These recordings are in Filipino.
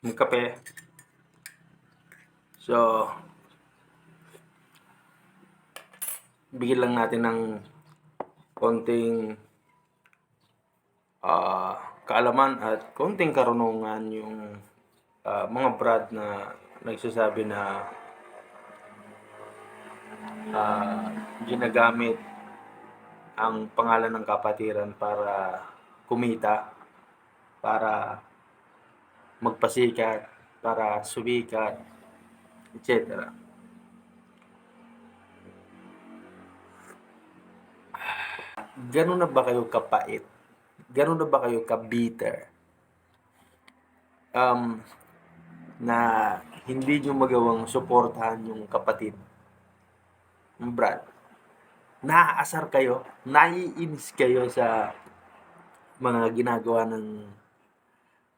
magkape. So, bigyan lang natin ng konting ah, kaalaman at konting karunungan yung ah, mga brad na nagsasabi na ah, ginagamit ang pangalan ng kapatiran para kumita, para magpasikat, para sumikat, etc. Ganun na ba kayo kapait? Ganun na ba kayo ka-bitter? Um, na hindi nyo magawang suportahan yung kapatid, yung brad. Naaasar kayo, naiinis kayo sa mga ginagawa ng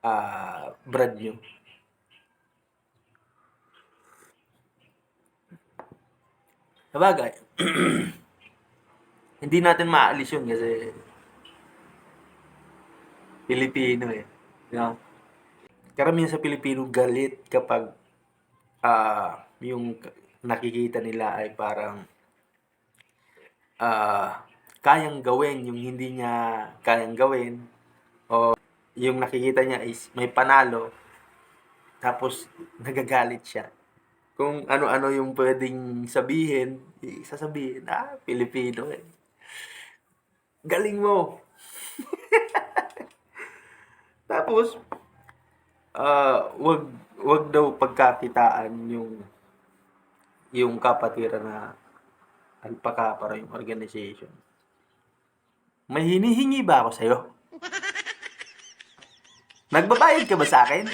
ah, brad nyo. Sabagay, hindi natin maalis yun kasi Pilipino eh. Know? Karamihan sa Pilipino galit kapag ah, yung nakikita nila ay parang ah, kayang gawin yung hindi niya kayang gawin o yung nakikita niya is may panalo tapos nagagalit siya. Kung ano-ano yung pwedeng sabihin, sasabihin, ah, Pilipino eh. Galing mo. Tapos, ah, wag wag daw pagkakitaan yung yung kapatiran na alpaka para yung organization. May hinihingi ba ako sa'yo? Nagbabayad ka ba sa akin?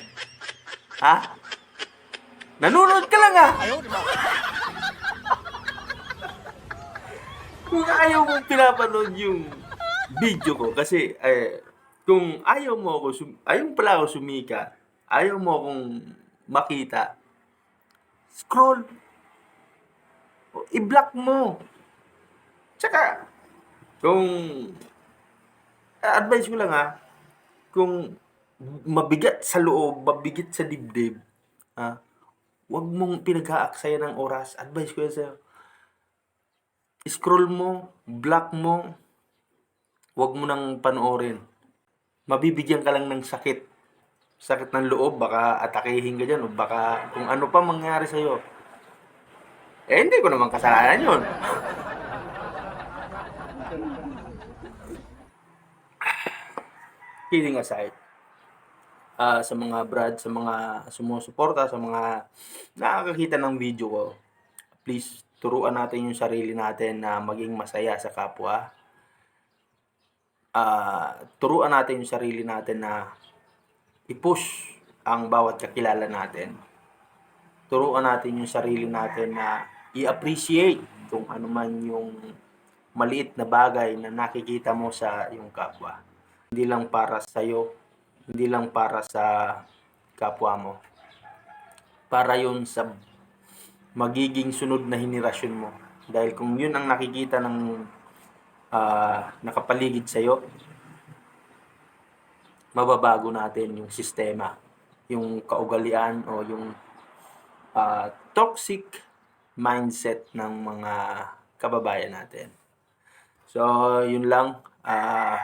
Ha? Nanonood ka lang ah! Kung ayaw mong pinapanood yung video ko, kasi eh, kung ayaw mo ako, sum- ayaw pala ako sumika, ayaw mo akong makita, scroll. O, I-block mo. Tsaka, kung, advice ko lang ha, kung mabigat sa loob, mabigat sa dibdib, ha, huwag mong pinag-aaksaya ng oras. Advice ko yan sa'yo. Scroll mo, block mo, huwag mo nang panoorin. Mabibigyan ka lang ng sakit. Sakit ng loob, baka atakehin ka dyan, o baka kung ano pa mangyari sa'yo. Eh, hindi ko naman kasalanan yun. Kidding aside, ah, sa mga brad, sa mga sumusuporta, sa mga nakakakita ng video ko, please turuan natin yung sarili natin na maging masaya sa kapwa. Ah, turuan natin yung sarili natin na i-push ang bawat kakilala natin. Turuan natin yung sarili natin na i-appreciate kung ano man yung maliit na bagay na nakikita mo sa yung kapwa. Hindi lang para sa iyo, hindi lang para sa kapwa mo. Para yun sa magiging sunod na henerasyon mo. Dahil kung yun ang nakikita ng ah, nakapaligid sa iyo, mababago natin yung sistema, yung kaugalian o yung ah, toxic mindset ng mga kababayan natin. So, yun lang. Ah,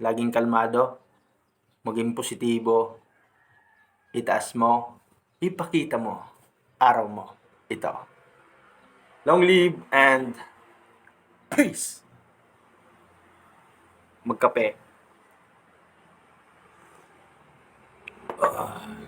laging kalmado, maging positibo, itaas mo, ipakita mo, araw mo ito. Long live and peace! Magkape. Uh.